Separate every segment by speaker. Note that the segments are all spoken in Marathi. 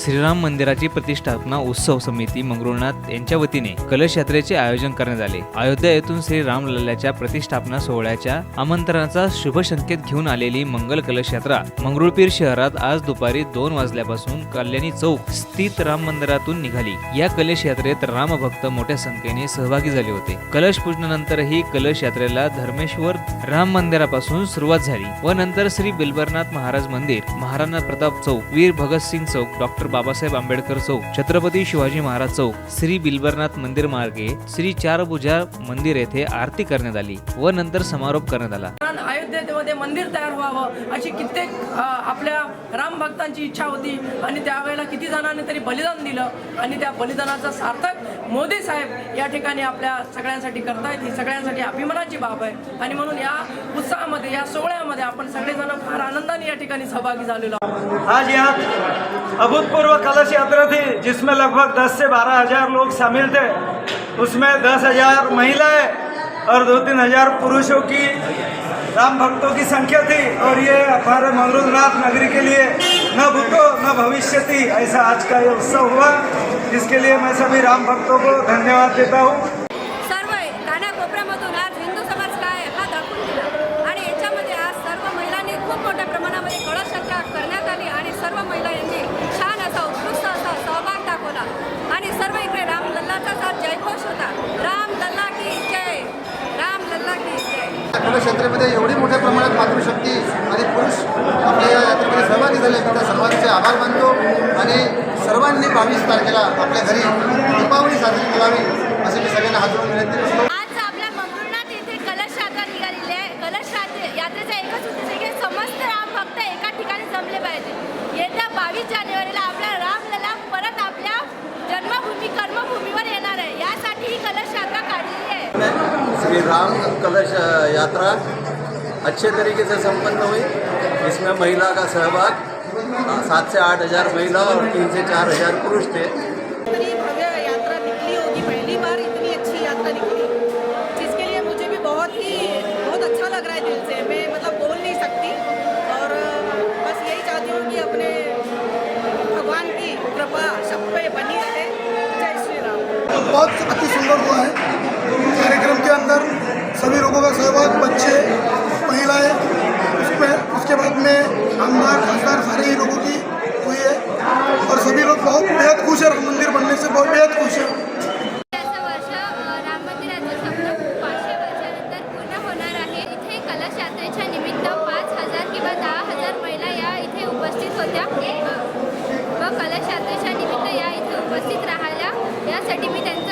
Speaker 1: श्रीराम मंदिराची प्रतिष्ठापना उत्सव समिती मंगरुळनाथ यांच्या वतीने कलश यात्रेचे आयोजन करण्यात आले. अयोध्या येथून श्री राम लल्ल्याच्या प्रतिष्ठापना सोहळ्याच्या आमंत्रणाचा शुभ संकेत घेऊन आलेली मंगल कलश यात्रा मंगरुळपीर शहरात आज दुपारी दोन वाजल्यापासून कल्याणी चौक स्थित राम मंदिरातून निघाली. या कलश यात्रेत रामभक्त मोठ्या संख्येने सहभागी झाले होते. कलश पूजनानंतरही कलश यात्रेला धर्मेश्वर राम मंदिरापासून सुरुवात झाली व नंतर श्री बिल्बरनाथ महाराज मंदिर महाराणा प्रताप चौक वीर भगतसिंग चौक डॉक्टर बाबासाहेब आंबेडकर चौक छत्रपती शिवाजी महाराज चौक श्री बिलबरनाथ मंदिर मार्गे श्री चारभुजा मंदिर येथे आरती करण्यात आली व नंतर समारोप करण्यात आला.
Speaker 2: कारण अयोध्येमध्ये मंदिर तयार व्हावं अशी कित्येक आपल्या राम भक्तांची इच्छा होती आणि त्यावेळेला किती जणांनी तरी बलिदान दिलं आणि त्या बलिदानाचा सार्थक मोदी साहेब या ठिकाणी आपल्या सगळ्यांसाठी करतायत ही सगळ्यांसाठी अभिमानाची बाब आहे. आणि म्हणून या उत्साहामध्ये या सोहळ्यामध्ये आपण सगळेजण फार आनंदाने या ठिकाणी सहभागी झालेलो आहोत.
Speaker 3: आज या अभूतपूर्व कलश यात्रा थी जिसमें लगभग 10 से 12 हजार लोग शामिल थे। उसमें 10 हजार महिलाएं और दो तीन हजार पुरुषों की राम भक्तों की संख्या थी। और ये हमारे मंगरुनाथ नगरी के लिए न भूतो न भविष्यति ऐसा आज का ये उत्सव हुआ। इसके लिए मैं सभी राम भक्तों को धन्यवाद देता हूँ।
Speaker 4: सर्व कानाकोपऱ्यामधून आज
Speaker 5: तारखेला आपल्या घरी दीपावली साजरी करावी असे मी सगळ्यांना हात जोडून विनंती करतो.
Speaker 4: आज आपल्या मंगरुळनाथ येथे कलश यात्रा निघालेली आहे. कलश यात्रे यात्रेचा एकच उद्देश आहे की समस्त राम भक्त एका ठिकाणी जमले पाहिजे. येत्या बावीस जानेवारीला आपला रामलला परत आपल्या जन्मभूमी कर्मभूमीवर येणार आहे. यासाठी ही कलश यात्रा काढलेली आहे.
Speaker 6: श्री राम कलश यात्रा अच्छे तरीके से संपन्न हुई इसमें महिला का सहभाग सात से आठ हजार महिला और तीन से चार हजार पुरुष थे.
Speaker 7: इतनी भव्य यात्रा निकली होगी पहली बार इतनी अच्छी यात्रा निकली। जिसके लिए मुझे भी बहुत ही बहुत अच्छा लग रहा है दिल से। मैं मतलब बोल नहीं सकती। और बस यही चाहती हूँ कि अपने भगवान की कृपा सब पे बनी रहे। जय श्री राम।
Speaker 8: बहुत अति सुंदर हुआ है। कार्यक्रम के अंदर सभी लोगों का सहभाग बच्चे महिलाएं उसमें उसके बाद में आमदार खासदार सारे ही लोगों की हुई है और सभी लोग बहुत बेहद खुश है राम मंदिर बनने से बहुत बेहद खुश है
Speaker 4: वर्ष राम पाचशे पूर्ण होणार आहे. इथे निमित्त पाच हजार किंवा दहा हजार महिला या इथे उपस्थित होत्या. व कलश यात्रेच्या निमित्त या इथे उपस्थित राहिल्या. यासाठी मी त्यांचं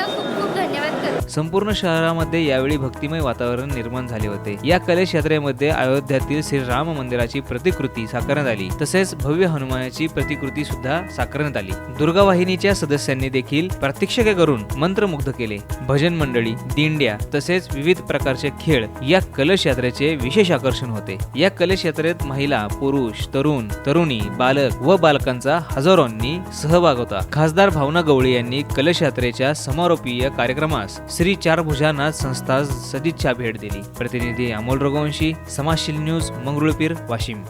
Speaker 1: संपूर्ण शहरामध्ये यावेळी भक्तिमय वातावरण निर्माण झाले होते. या कलश यात्रेमध्ये अयोध्यातील श्री राम मंदिराची प्रतिकृती साकारण्यात आली. तसेच भव्य हनुमानाची प्रतिकृती सुद्धा साकारण्यात आली. दुर्गा वाहिनीच्या सदस्यांनी देखील प्रात्यक्षिके करून मंत्रमुग्ध केले. भजन मंडळी दिंड्या तसेच विविध प्रकारचे खेळ या कलश यात्रेचे विशेष आकर्षण होते. या कलश यात्रेत महिला पुरुष तरुण तरुणी बालक व बालकांचा हजारोंनी सहभाग होता. खासदार भावना गवळी यांनी कलश यात्रेच्या समारोपीय कार्यक्रमास श्री चारभुजानाथ संस्था सदिच्छा भेट दिली. प्रतिनिधी अमोल रघुवंशी समाजशील न्यूज मंगरुळपीर वाशिम.